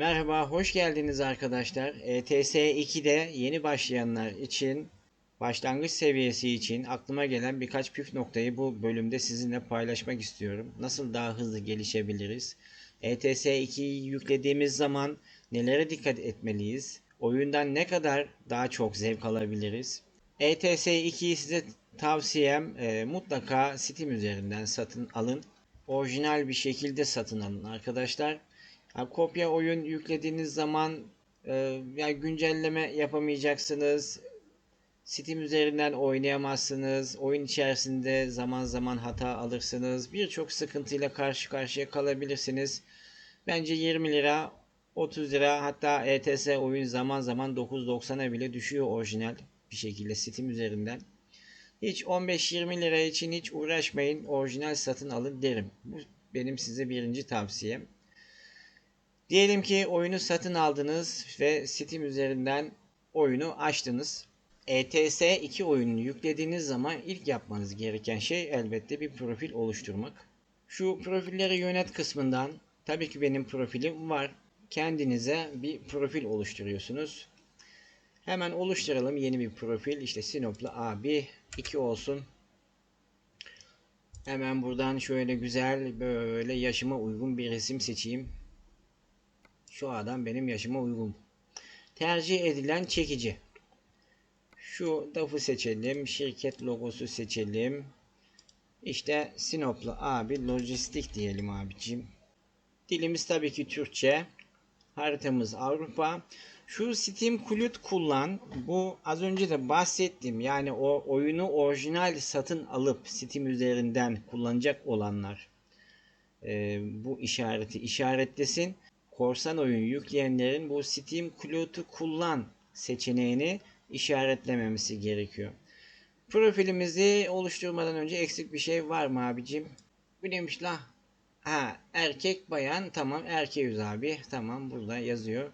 Merhaba, hoş geldiniz arkadaşlar. ETS 2'de yeni başlayanlar için, başlangıç seviyesi için aklıma gelen birkaç püf noktayı bu bölümde sizinle paylaşmak istiyorum. Nasıl daha hızlı gelişebiliriz? ETS 2'yi yüklediğimiz zaman nelere dikkat etmeliyiz? Oyundan ne kadar daha çok zevk alabiliriz? ETS 2'yi size tavsiyem e, mutlaka Steam üzerinden satın alın. Orijinal bir şekilde satın alın arkadaşlar. Ha, kopya oyun yüklediğiniz zaman e, yani güncelleme yapamayacaksınız. Steam üzerinden oynayamazsınız. Oyun içerisinde zaman zaman hata alırsınız. Birçok sıkıntıyla karşı karşıya kalabilirsiniz. Bence 20 lira, 30 lira hatta ETS oyun zaman zaman 9.90'a bile düşüyor orijinal bir şekilde Steam üzerinden. Hiç 15-20 lira için hiç uğraşmayın. Orijinal satın alın derim. Bu benim size birinci tavsiyem. Diyelim ki oyunu satın aldınız ve Steam üzerinden oyunu açtınız. ETS 2 oyununu yüklediğiniz zaman ilk yapmanız gereken şey elbette bir profil oluşturmak. Şu profilleri yönet kısmından tabii ki benim profilim var. Kendinize bir profil oluşturuyorsunuz. Hemen oluşturalım yeni bir profil. İşte Sinoplu abi 2 olsun. Hemen buradan şöyle güzel böyle yaşıma uygun bir resim seçeyim. Şu adam benim yaşıma uygun. Tercih edilen çekici. Şu DAF'ı seçelim. Şirket logosu seçelim. İşte Sinoplu abi lojistik diyelim abicim. Dilimiz tabii ki Türkçe. Haritamız Avrupa. Şu Steam Kulut kullan. Bu az önce de bahsettim. Yani o oyunu orijinal satın alıp Steam üzerinden kullanacak olanlar e, bu işareti işaretlesin. Korsan oyun yükleyenlerin bu Steam Kulut'u kullan seçeneğini işaretlememesi gerekiyor. Profilimizi oluşturmadan önce eksik bir şey var mı abicim? Bu neymiş la? Ha erkek bayan tamam erkeğiz abi. Tamam burada yazıyor.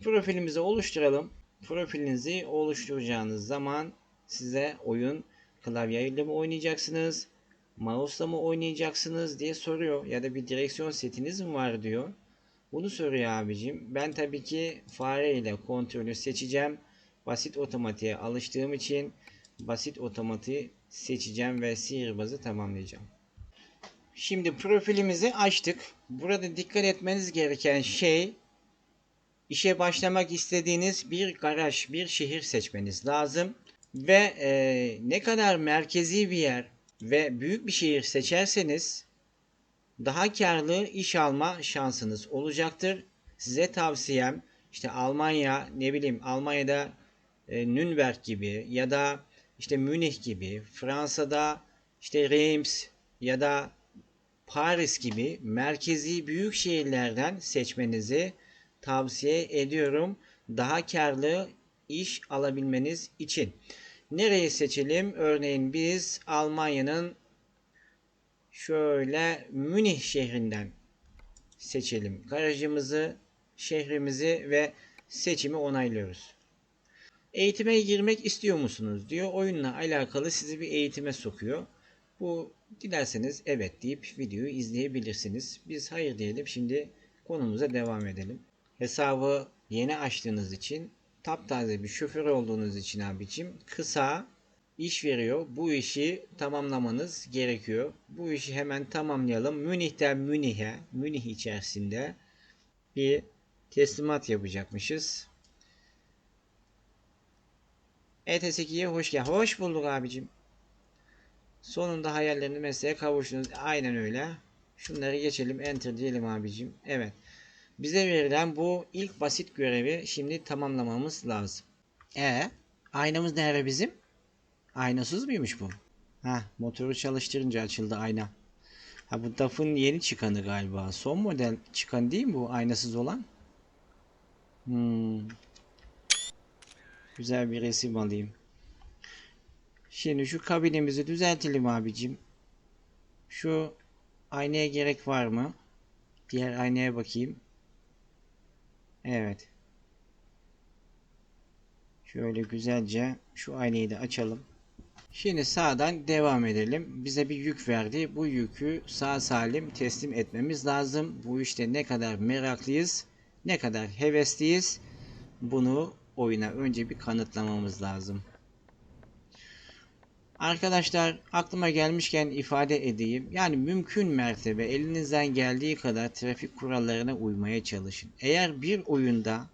Profilimizi oluşturalım. Profilinizi oluşturacağınız zaman size oyun klavyeyle mi oynayacaksınız? Mouse'la mı oynayacaksınız diye soruyor. Ya da bir direksiyon setiniz mi var diyor. Bunu soruyor abicim. Ben tabii ki fare ile kontrolü seçeceğim. Basit otomatiğe alıştığım için basit otomatiği seçeceğim ve sihirbazı tamamlayacağım. Şimdi profilimizi açtık. Burada dikkat etmeniz gereken şey işe başlamak istediğiniz bir garaj, bir şehir seçmeniz lazım. Ve e, ne kadar merkezi bir yer ve büyük bir şehir seçerseniz daha karlı iş alma şansınız olacaktır. Size tavsiyem işte Almanya ne bileyim Almanya'da e, Nürnberg gibi ya da işte Münih gibi Fransa'da işte Reims ya da Paris gibi merkezi büyük şehirlerden seçmenizi tavsiye ediyorum. Daha karlı iş alabilmeniz için. Nereyi seçelim? Örneğin biz Almanya'nın şöyle Münih şehrinden seçelim. Garajımızı, şehrimizi ve seçimi onaylıyoruz. Eğitime girmek istiyor musunuz diyor. Oyunla alakalı sizi bir eğitime sokuyor. Bu dilerseniz evet deyip videoyu izleyebilirsiniz. Biz hayır diyelim. Şimdi konumuza devam edelim. Hesabı yeni açtığınız için taptaze bir şoför olduğunuz için abicim kısa iş veriyor. Bu işi tamamlamanız gerekiyor. Bu işi hemen tamamlayalım. Münih'ten Münih'e, Münih içerisinde bir teslimat yapacakmışız. ETS2'ye hoş gel. Hoş bulduk abicim. Sonunda hayallerini mesleğe kavuştunuz. Aynen öyle. Şunları geçelim. Enter diyelim abicim. Evet. Bize verilen bu ilk basit görevi şimdi tamamlamamız lazım. E aynamız nerede bizim? Aynasız mıymış bu? Ha motoru çalıştırınca açıldı ayna. Ha bu DAF'ın yeni çıkanı galiba. Son model çıkan değil mi bu aynasız olan? Hmm. Güzel bir resim alayım. Şimdi şu kabinimizi düzeltelim abicim. Şu aynaya gerek var mı? Diğer aynaya bakayım. Evet. Şöyle güzelce şu aynayı da açalım. Şimdi sağdan devam edelim. Bize bir yük verdi. Bu yükü sağ salim teslim etmemiz lazım. Bu işte ne kadar meraklıyız, ne kadar hevesliyiz. Bunu oyuna önce bir kanıtlamamız lazım. Arkadaşlar aklıma gelmişken ifade edeyim. Yani mümkün mertebe elinizden geldiği kadar trafik kurallarına uymaya çalışın. Eğer bir oyunda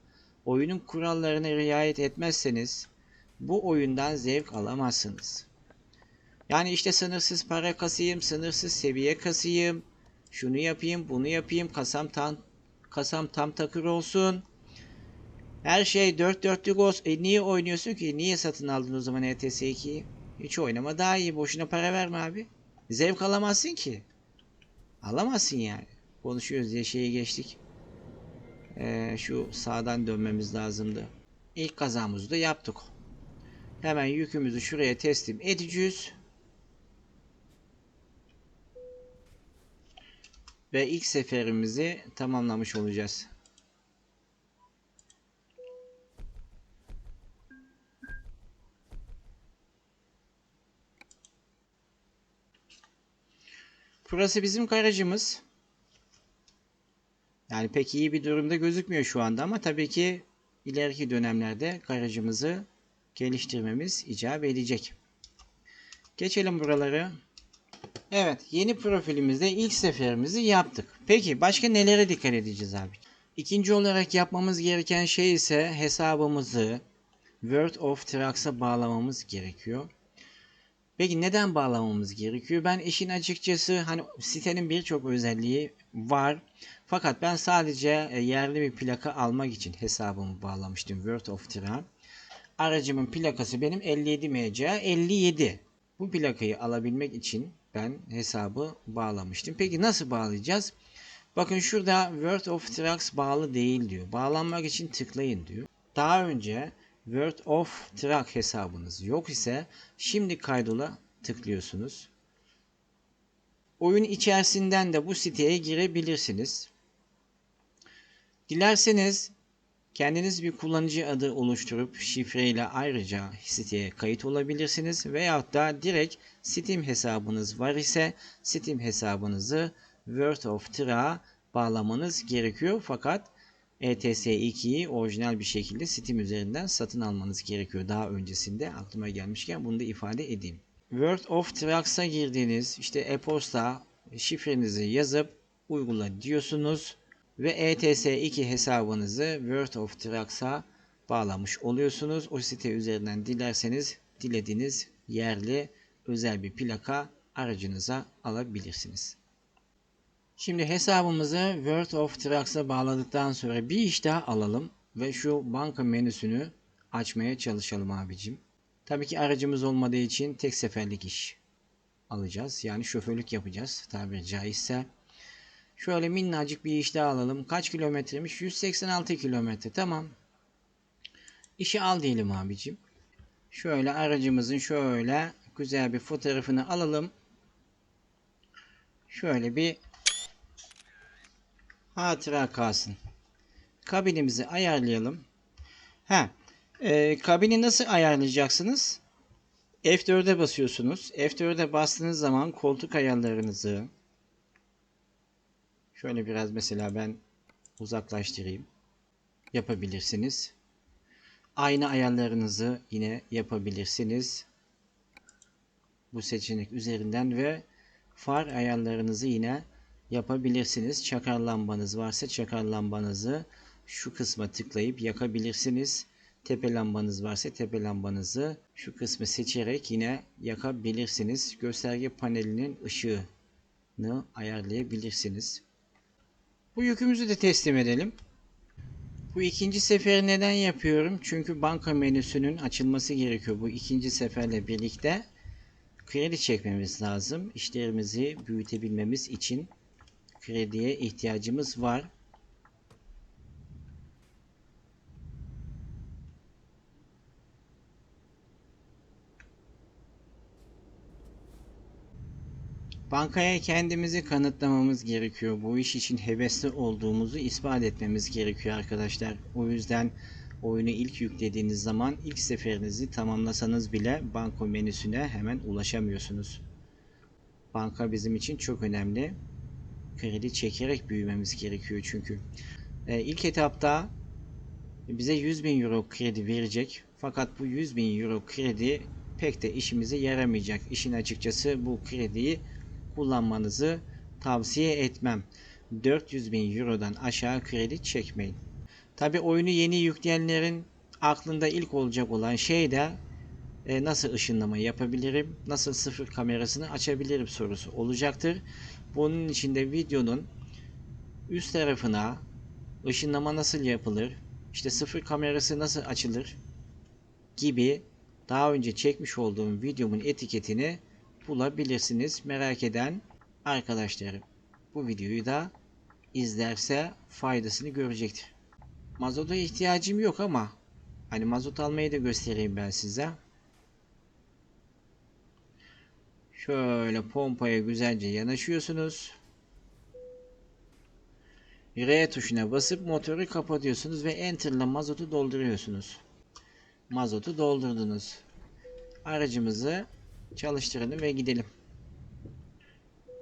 oyunun kurallarına riayet etmezseniz bu oyundan zevk alamazsınız. Yani işte sınırsız para kasayım, sınırsız seviye kasayım, şunu yapayım, bunu yapayım, kasam tam kasam tam takır olsun. Her şey dört dörtlük olsun. E niye oynuyorsun ki? Niye satın aldın o zaman ETS 2'yi? Hiç oynama daha iyi. Boşuna para verme abi. Zevk alamazsın ki. Alamazsın yani. Konuşuyoruz diye şeye geçtik. Ee, şu sağdan dönmemiz lazımdı. İlk kazamızı da yaptık. Hemen yükümüzü şuraya teslim edeceğiz. Ve ilk seferimizi tamamlamış olacağız. Burası bizim garajımız. Yani pek iyi bir durumda gözükmüyor şu anda ama tabii ki ileriki dönemlerde garajımızı geliştirmemiz icap edecek. Geçelim buraları. Evet, yeni profilimizde ilk seferimizi yaptık. Peki başka nelere dikkat edeceğiz abi? İkinci olarak yapmamız gereken şey ise hesabımızı World of Trucks'a bağlamamız gerekiyor. Peki neden bağlamamız gerekiyor? Ben işin açıkçası hani sitenin birçok özelliği var. Fakat ben sadece e, yerli bir plaka almak için hesabımı bağlamıştım World of Truck. Aracımın plakası benim 57 MC 57. Bu plakayı alabilmek için ben hesabı bağlamıştım. Peki nasıl bağlayacağız? Bakın şurada World of Trucks bağlı değil diyor. Bağlanmak için tıklayın diyor. Daha önce World of Truck hesabınız yok ise şimdi kaydola tıklıyorsunuz. Oyun içerisinden de bu siteye girebilirsiniz. Dilerseniz kendiniz bir kullanıcı adı oluşturup şifreyle ayrıca siteye kayıt olabilirsiniz. Veyahut da direkt Steam hesabınız var ise Steam hesabınızı World of Truck'a bağlamanız gerekiyor. Fakat ETS 2'yi orijinal bir şekilde Steam üzerinden satın almanız gerekiyor. Daha öncesinde aklıma gelmişken bunu da ifade edeyim. World of Trucks'a girdiğiniz işte e-posta şifrenizi yazıp uygula diyorsunuz ve ETS 2 hesabınızı World of Trucks'a bağlamış oluyorsunuz. O site üzerinden dilerseniz dilediğiniz yerli özel bir plaka aracınıza alabilirsiniz. Şimdi hesabımızı World of Trucks'a bağladıktan sonra bir iş daha alalım ve şu banka menüsünü açmaya çalışalım abicim. Tabii ki aracımız olmadığı için tek seferlik iş alacağız. Yani şoförlük yapacağız tabiri caizse. Şöyle minnacık bir iş daha alalım. Kaç kilometremiş? 186 kilometre. Tamam. İşi al diyelim abicim. Şöyle aracımızın şöyle güzel bir fotoğrafını alalım. Şöyle bir hatıra kalsın. Kabinimizi ayarlayalım. Ha, e, kabini nasıl ayarlayacaksınız? F4'e basıyorsunuz. F4'e bastığınız zaman koltuk ayarlarınızı şöyle biraz mesela ben uzaklaştırayım. Yapabilirsiniz. Aynı ayarlarınızı yine yapabilirsiniz. Bu seçenek üzerinden ve far ayarlarınızı yine yapabilirsiniz. Çakar lambanız varsa çakar lambanızı şu kısma tıklayıp yakabilirsiniz. Tepe lambanız varsa tepe lambanızı şu kısmı seçerek yine yakabilirsiniz. Gösterge panelinin ışığını ayarlayabilirsiniz. Bu yükümüzü de teslim edelim. Bu ikinci seferi neden yapıyorum? Çünkü banka menüsünün açılması gerekiyor. Bu ikinci seferle birlikte kredi çekmemiz lazım. İşlerimizi büyütebilmemiz için krediye ihtiyacımız var. Bankaya kendimizi kanıtlamamız gerekiyor. Bu iş için hevesli olduğumuzu ispat etmemiz gerekiyor arkadaşlar. O yüzden oyunu ilk yüklediğiniz zaman ilk seferinizi tamamlasanız bile banko menüsüne hemen ulaşamıyorsunuz. Banka bizim için çok önemli. Kredi çekerek büyümemiz gerekiyor çünkü. Ee, ilk etapta bize 100 bin euro kredi verecek. Fakat bu 100 bin euro kredi pek de işimize yaramayacak. İşin açıkçası bu krediyi kullanmanızı tavsiye etmem. 400 bin eurodan aşağı kredi çekmeyin. Tabi oyunu yeni yükleyenlerin aklında ilk olacak olan şey de e, nasıl ışınlama yapabilirim, nasıl sıfır kamerasını açabilirim sorusu olacaktır. Bunun için de videonun üst tarafına ışınlama nasıl yapılır, işte sıfır kamerası nasıl açılır gibi daha önce çekmiş olduğum videomun etiketini bulabilirsiniz. Merak eden arkadaşlarım bu videoyu da izlerse faydasını görecektir. Mazota ihtiyacım yok ama hani mazot almayı da göstereyim ben size. Şöyle pompaya güzelce yanaşıyorsunuz. R tuşuna basıp motoru kapatıyorsunuz ve Enter ile mazotu dolduruyorsunuz. Mazotu doldurdunuz. Aracımızı çalıştıralım ve gidelim.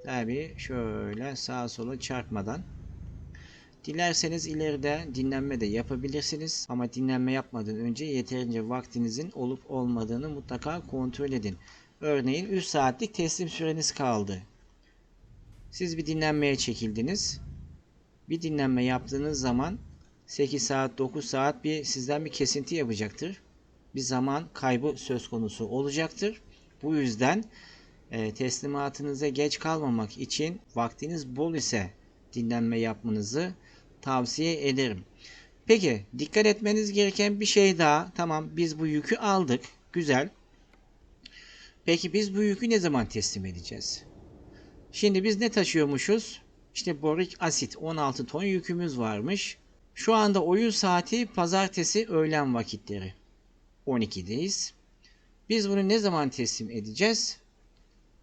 Tabi şöyle sağa sola çarpmadan. Dilerseniz ileride dinlenme de yapabilirsiniz. Ama dinlenme yapmadan önce yeterince vaktinizin olup olmadığını mutlaka kontrol edin. Örneğin 3 saatlik teslim süreniz kaldı. Siz bir dinlenmeye çekildiniz. Bir dinlenme yaptığınız zaman 8 saat 9 saat bir sizden bir kesinti yapacaktır. Bir zaman kaybı söz konusu olacaktır. Bu yüzden e, teslimatınıza geç kalmamak için vaktiniz bol ise dinlenme yapmanızı tavsiye ederim. Peki dikkat etmeniz gereken bir şey daha. Tamam biz bu yükü aldık. Güzel. Peki biz bu yükü ne zaman teslim edeceğiz? Şimdi biz ne taşıyormuşuz? İşte borik asit 16 ton yükümüz varmış. Şu anda oyun saati pazartesi öğlen vakitleri. 12'deyiz. Biz bunu ne zaman teslim edeceğiz?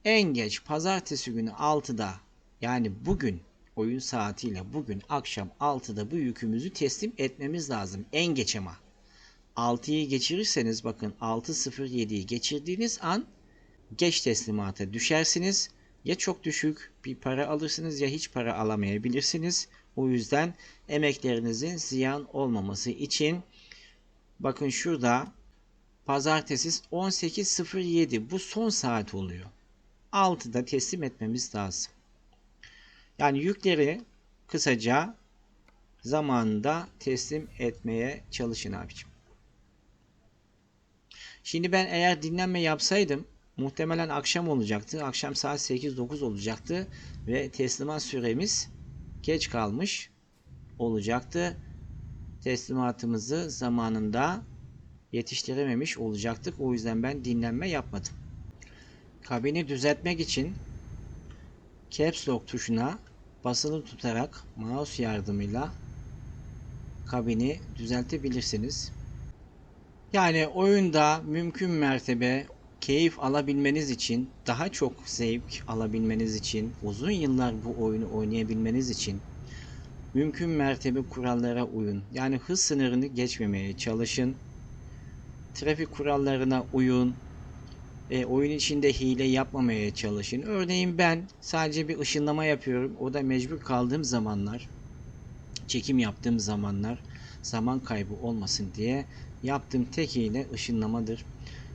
En geç pazartesi günü 6'da yani bugün oyun saatiyle bugün akşam 6'da bu yükümüzü teslim etmemiz lazım. En geç ama. 6'yı geçirirseniz bakın 6.07'yi geçirdiğiniz an geç teslimata düşersiniz. Ya çok düşük bir para alırsınız ya hiç para alamayabilirsiniz. O yüzden emeklerinizin ziyan olmaması için bakın şurada pazartesi 18.07 bu son saat oluyor. 6'da teslim etmemiz lazım. Yani yükleri kısaca zamanında teslim etmeye çalışın abicim. Şimdi ben eğer dinlenme yapsaydım muhtemelen akşam olacaktı. Akşam saat 8-9 olacaktı ve teslimat süremiz geç kalmış olacaktı. Teslimatımızı zamanında yetiştirememiş olacaktık. O yüzden ben dinlenme yapmadım. Kabini düzeltmek için Caps Lock tuşuna basılı tutarak mouse yardımıyla kabini düzeltebilirsiniz. Yani oyunda mümkün mertebe keyif alabilmeniz için, daha çok zevk alabilmeniz için, uzun yıllar bu oyunu oynayabilmeniz için mümkün mertebe kurallara uyun. Yani hız sınırını geçmemeye çalışın. Trafik kurallarına uyun. E, oyun içinde hile yapmamaya çalışın. Örneğin ben sadece bir ışınlama yapıyorum. O da mecbur kaldığım zamanlar, çekim yaptığım zamanlar zaman kaybı olmasın diye yaptığım tek hile ışınlamadır.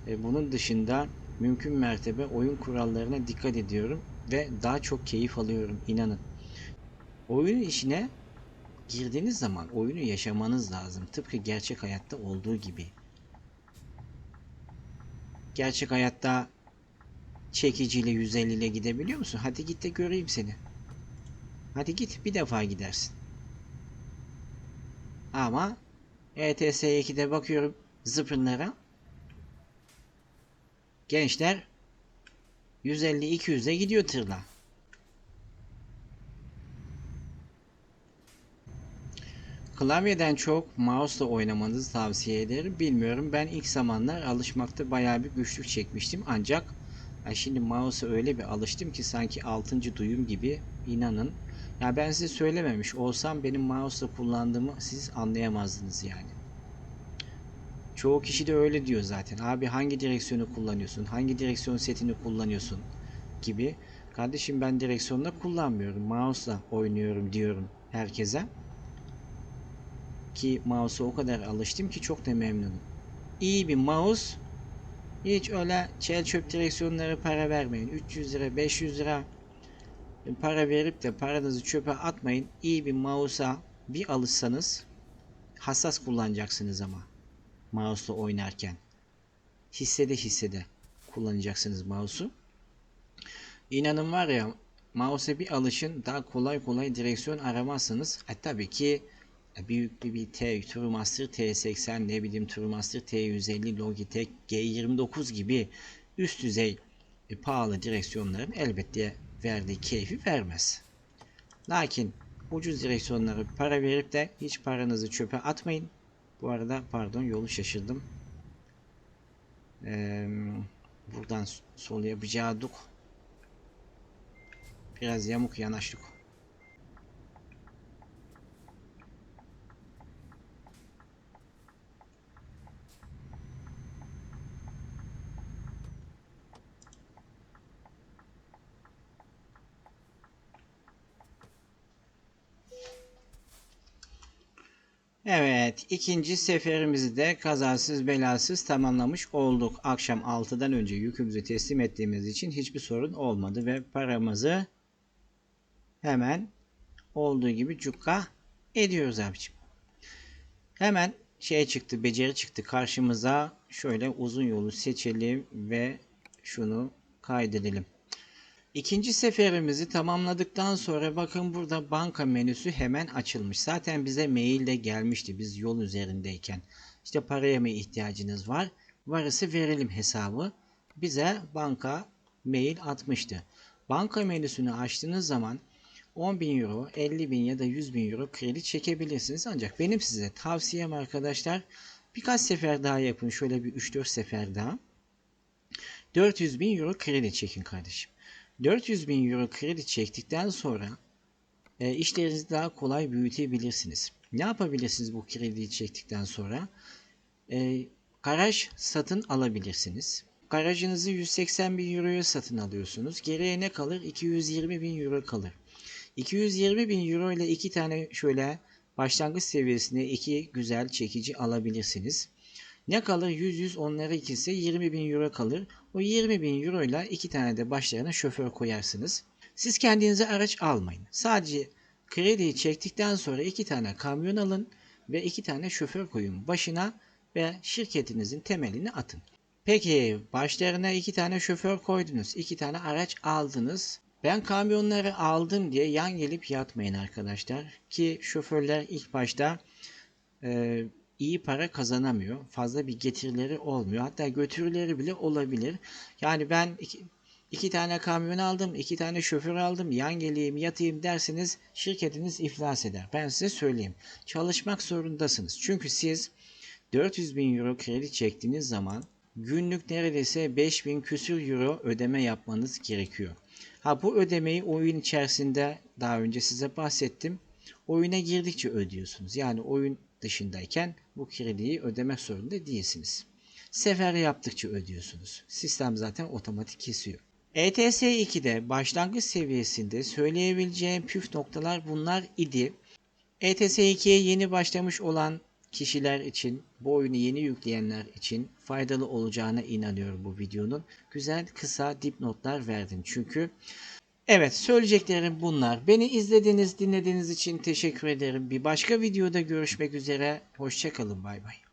E, bunun dışında mümkün mertebe oyun kurallarına dikkat ediyorum ve daha çok keyif alıyorum inanın. Oyun işine girdiğiniz zaman oyunu yaşamanız lazım. Tıpkı gerçek hayatta olduğu gibi. Gerçek hayatta çekiciyle 150 ile gidebiliyor musun? Hadi git de göreyim seni. Hadi git bir defa gidersin. Ama ETS 2'de bakıyorum zıpırlara. Gençler 150-200'e gidiyor tırla. Klavyeden çok mouse'la oynamanızı tavsiye ederim. Bilmiyorum ben ilk zamanlar alışmakta bayağı bir güçlük çekmiştim. Ancak ben şimdi mouse'a öyle bir alıştım ki sanki 6. duyum gibi inanın. Ya ben size söylememiş olsam benim mouse'la kullandığımı siz anlayamazdınız yani. Çoğu kişi de öyle diyor zaten. Abi hangi direksiyonu kullanıyorsun? Hangi direksiyon setini kullanıyorsun? Gibi. Kardeşim ben direksiyonla kullanmıyorum. Mouse'la oynuyorum diyorum herkese. Ki mouse'a o kadar alıştım ki çok da memnunum. İyi bir mouse hiç öyle çel çöp direksiyonlara para vermeyin. 300 lira 500 lira para verip de paranızı çöpe atmayın. İyi bir mouse'a bir alışsanız hassas kullanacaksınız ama mouse'la oynarken. Hissede hissede kullanacaksınız mouse'u. İnanın var ya mouse'a bir alışın daha kolay kolay direksiyon aramazsınız. E tabii ki e, büyük bir, T, Turmaster T80 ne bileyim Turmaster T150 Logitech G29 gibi üst düzey e, pahalı direksiyonların elbette verdiği keyfi vermez. Lakin ucuz direksiyonları para verip de hiç paranızı çöpe atmayın. Bu arada pardon yolu şaşırdım. Ee, buradan sol yapacaktık. Biraz yamuk yanaştık. Evet, ikinci seferimizi de kazasız belasız tamamlamış olduk. Akşam 6'dan önce yükümüzü teslim ettiğimiz için hiçbir sorun olmadı ve paramızı hemen olduğu gibi cukka ediyoruz abicim. Hemen şey çıktı, beceri çıktı karşımıza. Şöyle uzun yolu seçelim ve şunu kaydedelim. İkinci seferimizi tamamladıktan sonra bakın burada banka menüsü hemen açılmış. Zaten bize mail de gelmişti biz yol üzerindeyken. İşte paraya mı ihtiyacınız var? Varısı verelim hesabı. Bize banka mail atmıştı. Banka menüsünü açtığınız zaman 10 bin euro, 50 bin ya da 100 bin euro kredi çekebilirsiniz. Ancak benim size tavsiyem arkadaşlar birkaç sefer daha yapın. Şöyle bir 3-4 sefer daha. 400 bin euro kredi çekin kardeşim. 400 bin euro kredi çektikten sonra e, işlerinizi daha kolay büyütebilirsiniz. Ne yapabilirsiniz bu krediyi çektikten sonra? E, garaj satın alabilirsiniz. Garajınızı 180 bin euroya satın alıyorsunuz. Geriye ne kalır? 220 bin euro kalır. 220 bin euro ile iki tane şöyle başlangıç seviyesinde iki güzel çekici alabilirsiniz. Ne kalır? 100-100 onları ikisi 20 bin euro kalır. O 20 bin euro ile iki tane de başlarına şoför koyarsınız. Siz kendinize araç almayın. Sadece krediyi çektikten sonra iki tane kamyon alın ve iki tane şoför koyun başına ve şirketinizin temelini atın. Peki başlarına iki tane şoför koydunuz, iki tane araç aldınız. Ben kamyonları aldım diye yan gelip yatmayın arkadaşlar. Ki şoförler ilk başta e, iyi para kazanamıyor. Fazla bir getirileri olmuyor. Hatta götürüleri bile olabilir. Yani ben iki, iki tane kamyon aldım, iki tane şoför aldım, yan geleyim yatayım derseniz şirketiniz iflas eder. Ben size söyleyeyim. Çalışmak zorundasınız. Çünkü siz 400 bin euro kredi çektiğiniz zaman günlük neredeyse 5000 küsür euro ödeme yapmanız gerekiyor. Ha bu ödemeyi oyun içerisinde daha önce size bahsettim. Oyuna girdikçe ödüyorsunuz. Yani oyun dışındayken bu krediyi ödemek zorunda değilsiniz. Sefer yaptıkça ödüyorsunuz. Sistem zaten otomatik kesiyor. ETS 2'de başlangıç seviyesinde söyleyebileceğim püf noktalar bunlar idi. ETS 2'ye yeni başlamış olan kişiler için, bu oyunu yeni yükleyenler için faydalı olacağına inanıyorum bu videonun. Güzel kısa dipnotlar verdim çünkü. Evet söyleyeceklerim bunlar. Beni izlediğiniz, dinlediğiniz için teşekkür ederim. Bir başka videoda görüşmek üzere. Hoşçakalın. Bay bay.